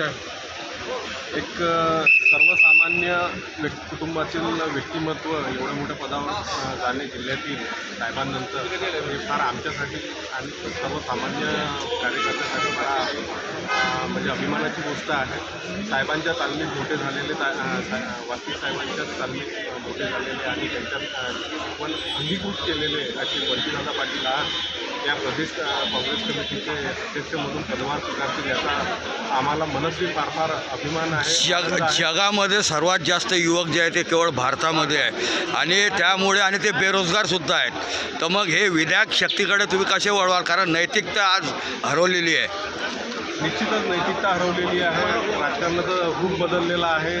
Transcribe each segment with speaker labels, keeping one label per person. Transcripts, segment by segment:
Speaker 1: आहे
Speaker 2: एक सर्वसामान्य व्यक् कुटुंबातील व्यक्तिमत्व एवढं मोठ्या पदावर जाणे जिल्ह्यातील साहेबांनंतर हे फार आमच्यासाठी आणि सर्वसामान्य कार्यकर्त्यासाठी फार म्हणजे अभिमानाची गोष्ट आहे. साहेबांच्या तालमीत मोठे झालेले ता सा- साहेबांच्या तालमीत मोठे झालेले आणि त्यांच्या पण अंगीकृत केलेले असे बंटीदादा पाटील हा या प्रदेश काँग्रेस कमिटीचे अध्यक्ष म्हणून पदभार स्वीकारतील याचा आम्हाला मनस्वी फार फार अभिमान आहे.
Speaker 1: जग. जगामध्ये सर्वात जास्त युवक जे आहे ते केवळ भारतामध्ये आहे. आणि त्यामुळे आणि ते बेरोजगारसुद्धा आहेत. तर मग हे विधायक शक्तीकडे तुम्ही कसे वळवाल? कारण नैतिकता आज हरवलेली आहे.
Speaker 2: निश्चितच नैतिकता हरवलेली आहे. राजकारणाचं रूप बदललेलं आहे.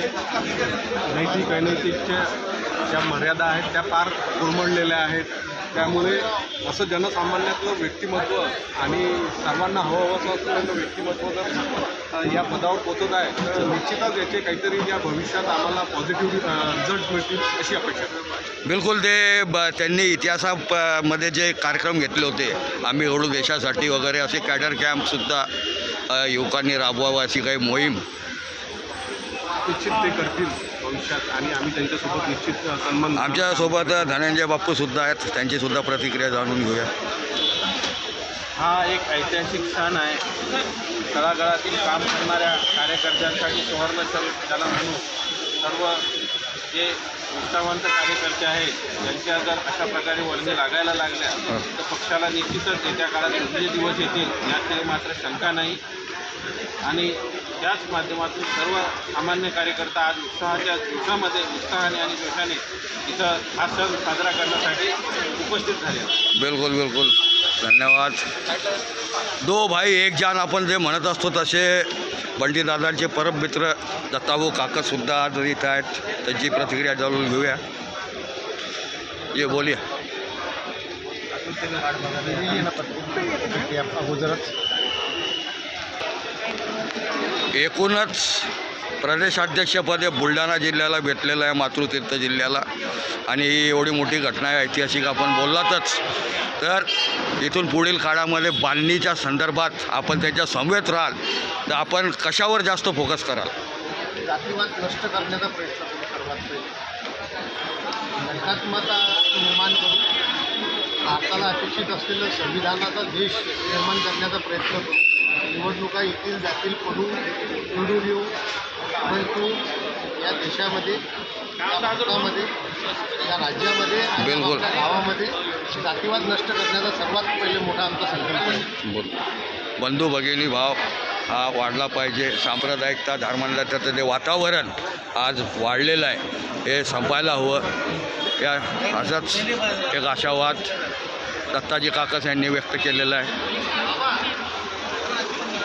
Speaker 2: नैतिक अनैतिकच्या ज्या मर्यादा आहेत त्या फार दुर्मळलेल्या आहेत. त्यामुळे असं जनसामान्यातलं व्यक्तिमत्व आणि सर्वांना हवं हवंसं असलेलं व्यक्तिमत्व जर या पदावर पोचत आहे तर निश्चितच याचे काहीतरी या भविष्यात आम्हाला पॉझिटिव्ह रिझल्ट मिळतील अशी अपेक्षा.
Speaker 1: बिलकुल ते ब त्यांनी इतिहासा प- मध्ये जे कार्यक्रम घेतले होते आम्ही एवढू देशासाठी वगैरे असे कॅडर कॅम्पसुद्धा युवकांनी राबवावं अशी काही मोहीम
Speaker 2: निश्चित ते करतील भविष्यात आणि आम्ही त्यांच्यासोबत निश्चित सन्मान
Speaker 1: आमच्यासोबत धनंजय बाप्पूसुद्धा आहेत. त्यांचीसुद्धा प्रतिक्रिया जाणून घेऊया.
Speaker 3: हा एक ऐतिहासिक क्षण आहे. तळागाळातील काम करणाऱ्या कार्यकर्त्यांसाठी सुवर्णक्षर त्याला म्हणून सर्व जे निष्ठावंत कार्यकर्ते आहेत त्यांच्या जर अशा प्रकारे वर्णी लागायला लागल्या तर पक्षाला निश्चितच येत्या काळात चांगले दिवस येतील यात काही मात्र शंका नाही. आणि त्याच माध्यमातून सर्व सामान्य कार्यकर्ता आज उत्साहाच्या दिवसामध्ये उत्साहाने आणि जोशाने इथं हा सण साजरा करण्यासाठी उपस्थित झाले.
Speaker 1: बिलकुल बिलकुल धन्यवाद दो भाई एक जान आपण जे म्हणत असतो तसे बंटीदादांचे परम मित्र दत्ताभाऊ काकासुद्धा आज इथं आहेत त्यांची प्रतिक्रिया जाणून घेऊया ये बोलिए
Speaker 2: अगोदरच
Speaker 1: एकूणच प्रदेशाध्यक्षपदे बुलढाणा जिल्ह्याला भेटलेलं आहे मातृतीर्थ जिल्ह्याला. आणि ही एवढी मोठी घटना आहे ऐतिहासिक आपण बोललातच. तर इथून पुढील काळामध्ये बांधणीच्या संदर्भात आपण त्याच्या समवेत राहाल तर आपण कशावर जास्त फोकस कराल?
Speaker 4: जातीवाद नष्ट करण्याचा प्रयत्न करू सर्वात पहिले. एकात्मता निर्माण करून भारताला अपेक्षित असलेलं संविधानाचा देश निर्माण करण्याचा प्रयत्न करू. निवडणुका येतील जातील पडून निवडून येऊ. परंतु या देशामध्ये भारतामध्ये या राज्यामध्ये
Speaker 1: बिलकुल.
Speaker 4: गावामध्ये जातीवाद नष्ट करण्याचा सर्वात पहिले मोठा आमचा संकल्प आहे.
Speaker 1: बोल. बंधू भगिनी भाव हा वाढला पाहिजे. सांप्रदायिकता धर्मांतराचं जे वातावरण आज वाढलेलं आहे हे संपायला हवं. या असाच एक आशावाद दत्ताजी काकस यांनी व्यक्त केलेला आहे.